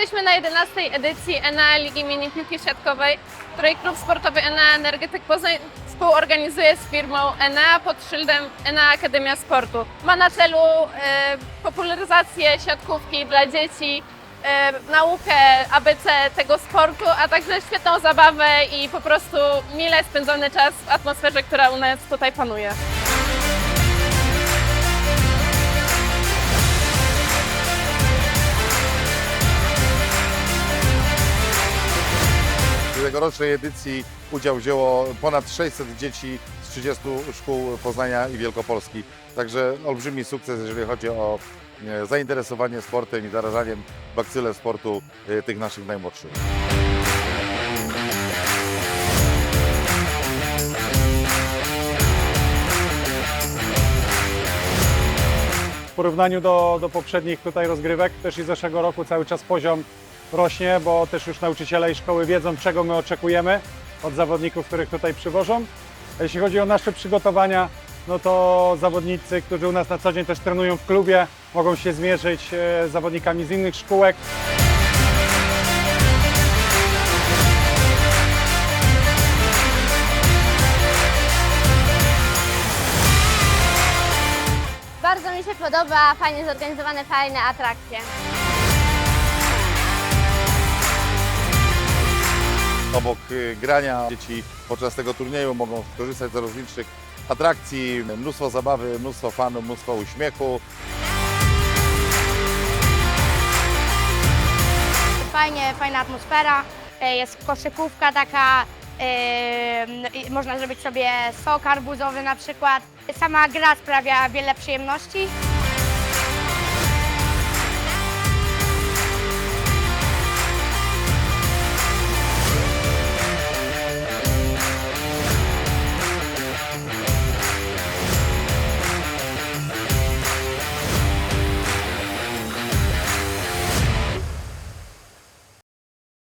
Jesteśmy na 11 edycji ENA Ligi Mini Piłki Siatkowej, której klub sportowy ENA Energetyk Poznań współorganizuje z firmą ENA pod szyldem ENA Akademia Sportu. Ma na celu e, popularyzację siatkówki dla dzieci, e, naukę ABC tego sportu, a także świetną zabawę i po prostu mile spędzony czas w atmosferze, która u nas tutaj panuje. Tegorocznej edycji udział wzięło ponad 600 dzieci z 30 szkół Poznania i Wielkopolski. Także olbrzymi sukces, jeżeli chodzi o e, zainteresowanie sportem i zarażaniem bakcylem sportu e, tych naszych najmłodszych. W porównaniu do, do poprzednich tutaj rozgrywek, też i zeszłego roku cały czas poziom rośnie, bo też już nauczyciele i szkoły wiedzą, czego my oczekujemy od zawodników, których tutaj przywożą. A jeśli chodzi o nasze przygotowania, no to zawodnicy, którzy u nas na co dzień też trenują w klubie, mogą się zmierzyć e, z zawodnikami z innych szkółek. Bardzo mi się podoba, fajnie zorganizowane, fajne atrakcje. Obok e, grania dzieci podczas tego turnieju mogą skorzystać z rozlicznych atrakcji, mnóstwo zabawy, mnóstwo fanu, mnóstwo uśmiechu. Fajnie, fajna atmosfera, e, jest koszykówka taka, i można zrobić sobie sok arbuzowy na przykład. Sama gra sprawia wiele przyjemności.